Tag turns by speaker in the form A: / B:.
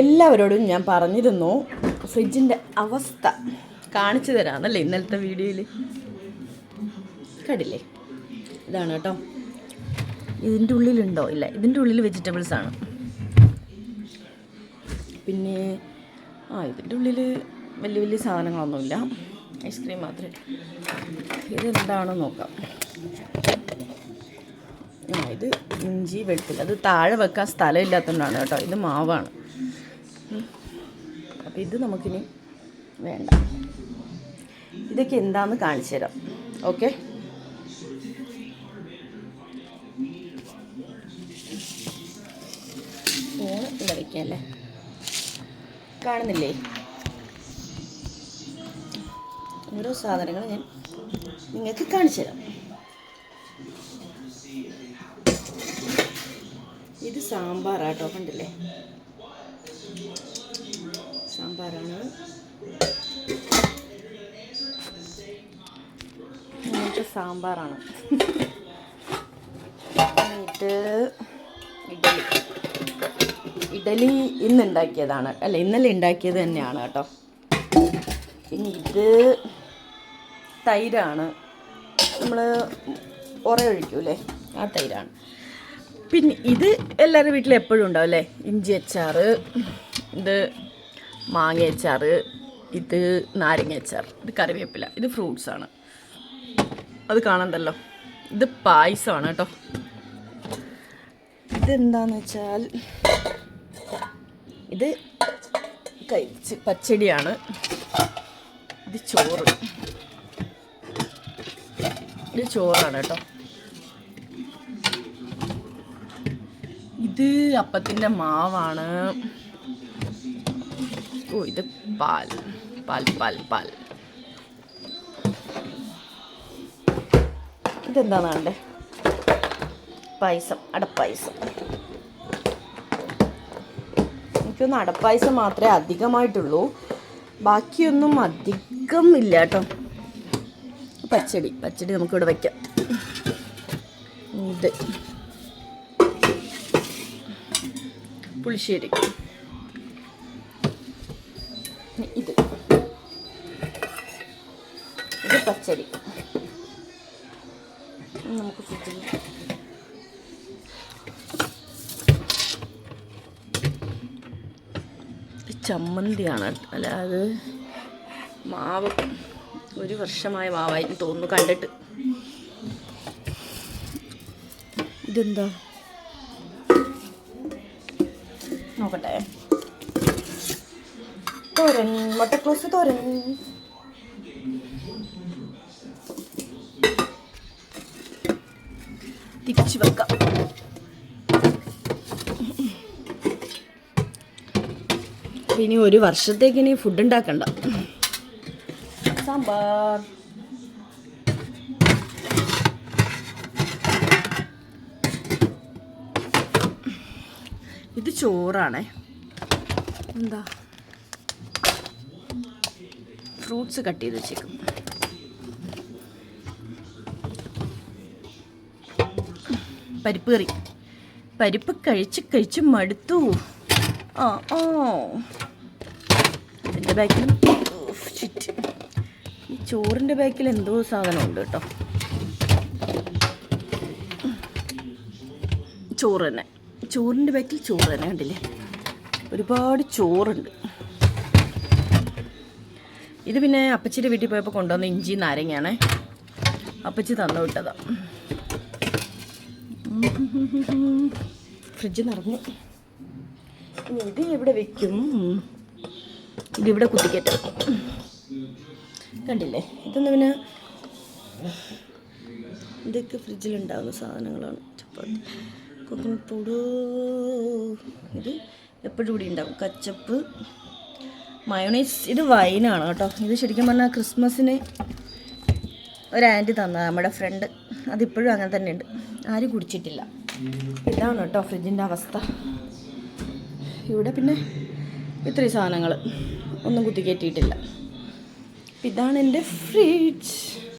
A: എല്ലാവരോടും ഞാൻ പറഞ്ഞിരുന്നു ഫ്രിഡ്ജിന്റെ അവസ്ഥ കാണിച്ചു തരാമെന്നല്ലേ ഇന്നലത്തെ വീഡിയോയിൽ കണ്ടില്ലേ? ഇതാണ് കേട്ടോ. ഇതിന്റെ ഉള്ളിലുണ്ടോ? ഇല്ല ഇതിന്റെ ഉള്ളിൽ വെജിറ്റബിൾസ് ആണ്. പിന്നെ ആ ഇതിന്റെ ഉള്ളിൽ വലിയ വലിയ സാധനങ്ങളൊന്നുമില്ല. ഐസ്ക്രീം മാത്രമേ ഇതെന്താണെന്ന് നോക്കാം. ആ ഇത് ഇഞ്ചി വെളുത്തില്ല അത് താഴെ വെക്കാൻ സ്ഥലമില്ലാത്തതുകൊണ്ടാണ് കേട്ടോ. ഇത് മാവാണ്. അപ്പോൾ ഇത് നമുക്കിനി വേണ്ട. ഇതൊക്കെ എന്താണെന്ന് കാണിച്ചു തരാം. ഓക്കെ? ഫോൺ കാണുന്നില്ലേ? ഓരോ സാധനങ്ങൾ ഞാൻ നിങ്ങൾക്ക് കാണിച്ചു തരാം. ഇത് സാമ്പാറാട്ടോ കണ്ടില്ലേ? സാമ്പാറാണ് സാമ്പാറാണ് എന്നിട്ട് ഇഡലി ഇഡലി ഇന്ന് ഉണ്ടാക്കിയതാണ് അല്ല ഇന്നലെ ഉണ്ടാക്കിയത് തന്നെയാണ് കേട്ടോ പിന്നെ ഇത് തൈരാണ് നമ്മൾ ഉറയൊഴിക്കൂലേ ആ തൈരാണ് പിന്നെ ഇത് എല്ലാവരുടെ വീട്ടിലും എപ്പോഴും ഉണ്ടാവും അല്ലേ? ഇഞ്ചി അച്ചാർ ഇത് മാങ്ങ അച്ചാർ ഇത് നാരങ്ങ അച്ചാർ ഇത് കറിവേപ്പില ഇത് ഫ്രൂട്ട്സ് ആണ്. അത് കാണണ്ടല്ലോ? ഇത് പായസമാണ് കേട്ടോ. ഇതെന്താന്ന് വെച്ചാൽ ഇത് കഴിച്ച് പച്ചടിയാണ്. ഇത് ചോറ്. ഇത് ചോറാണ് കേട്ടോ. ഇത് അപ്പത്തിന്റെ മാവാണ്. ഓ ഇത് പാൽ. പാൽ പാൽ പാൽ. ഇതെന്താണ് കണ്ടേ പായസം അടപ്പായസം. എനിക്കൊന്ന് അടപ്പായസം മാത്രമേ അധികമായിട്ടുള്ളൂ. ബാക്കിയൊന്നും അധികം ഇല്ല കേട്ടോ. പച്ചടി പച്ചടി നമുക്കിവിടെ വയ്ക്കാം ഇത്. പുളിശ്ശേരി ഇത്. ഇത് പച്ചരി. നമുക്ക് ചമ്മന്തിയാണ് അല്ല അത് മാവ് ഒരു വർഷമായ മാവായിരുന്നു തോന്നുന്നു കണ്ടിട്ട്. ഇതെന്താ? നോക്കട്ടെ. തോരൻ മുട്ടക്ലോസ് തോരൻ. തിരിച്ചു വെക്കാം. ഇനി ഒരു വർഷത്തേക്ക് ഇനി ഫുഡ് ഉണ്ടാക്കണ്ട. സാമ്പാർ. ഇത് ചോറാണേ. എന്താ? ഫ്രൂട്ട്സ് കട്ട് ചെയ്ത് വെച്ചേക്കും. പരിപ്പ് കറി. പരിപ്പ് കഴിച്ച് കഴിച്ച് മടുത്തു. ആ ഓ ഇതിന്റെ ബാക്കിൽ shit. ഈ ചോറിന്റെ ബാക്കിൽ എന്തോ സാധനമുണ്ട് കേട്ടോ. ചോറ് തന്നെ. ചോറിന്റെ ബാക്കിൽ ചോറ് തന്നെ കണ്ടില്ലേ? ഒരുപാട് ചോറുണ്ട്. ഇത് പിന്നെ അപ്പച്ചിയുടെ വീട്ടിൽ പോയപ്പോൾ കൊണ്ടുവന്ന ഇഞ്ചി നാരങ്ങയാണ്. അപ്പച്ചി തന്നു വിട്ടതാ. ഫ്രിഡ്ജ് നിറഞ്ഞു. ഇത് എവിടെ വെക്കും? ഇതിവിടെ കുത്തിക്കേറ്റ കണ്ടില്ലേ? ഇതൊന്നും പിന്നെ ഇതൊക്കെ ഫ്രിഡ്ജിലുണ്ടാകുന്ന സാധനങ്ങളാണ്. ചപ്പാത്തി. കൊക്കനട്ട് പൗഡർ ഇത് എപ്പോഴും ഇവിടെ ഉണ്ടാവും. കച്ചപ്പ് മയോണൈസ് ഇത് വൈനാണ് കേട്ടോ. ഇത് ശരിക്കും പറഞ്ഞാൽ ക്രിസ്മസിന് ഒരു ആന്റി തന്ന നമ്മുടെ ഫ്രണ്ട്. അതിപ്പോഴും അങ്ങനെ തന്നെ ഉണ്ട് ആരും കുടിച്ചിട്ടില്ല. ഇതാണ് കേട്ടോ ഫ്രിഡ്ജിന്റെ അവസ്ഥ. ഇവിടെ പിന്നെ ഇത്രയും സാധനങ്ങൾ ഒന്നും കുത്തിക്കയറ്റിയിട്ടില്ല ഇതാണ് എന്റെ ഫ്രിഡ്ജ്.